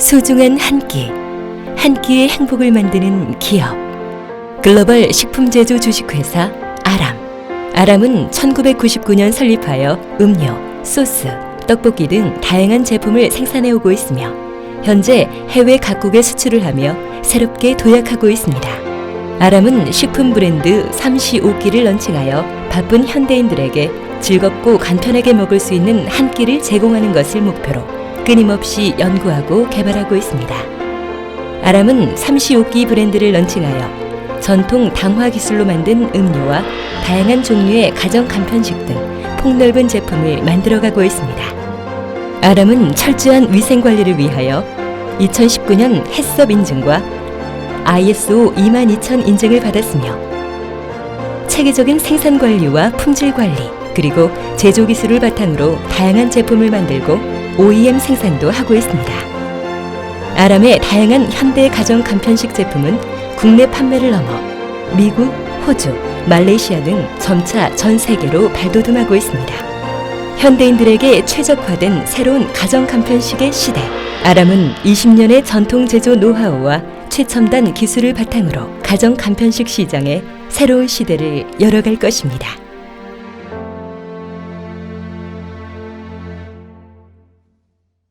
소중한 한 끼, 한 끼의 행복을 만드는 기업. 글로벌 식품 제조 주식회사 아람. 아람은 1999년 설립하여 음료, 소스, 떡볶이 등 다양한 제품을 생산해 오고 있으며 현재 해외 각국에 수출을 하며 새롭게 도약하고 있습니다. 아람은 식품 브랜드 삼시오끼를 런칭하여 바쁜 현대인들에게 즐겁고 간편하게 먹을 수 있는 한 끼를 제공하는 것을 목표로 끊임없이 연구하고 개발하고 있습니다. 아람은 삼시오끼 브랜드를 런칭하여 전통 당화 기술로 만든 음료와 다양한 종류의 가정 간편식 등 폭넓은 제품을 만들어가고 있습니다. 아람은 철저한 위생 관리를 위하여 2019년 햇섭 인증과 ISO 22000 인증을 받았으며 체계적인 생산 관리와 품질 관리 그리고 제조 기술을 바탕으로 다양한 제품을 만들고 OEM 생산도 하고 있습니다. 아람의 다양한 현대 가정 간편식 제품은 국내 판매를 넘어 미국, 호주, 말레이시아 등 점차 전 세계로 발돋움하고 있습니다. 현대인들에게 최적화된 새로운 가정 간편식의 시대. 아람은 20년의 전통 제조 노하우와 최첨단 기술을 바탕으로 가정 간편식 시장에 새로운 시대를 열어갈 것입니다.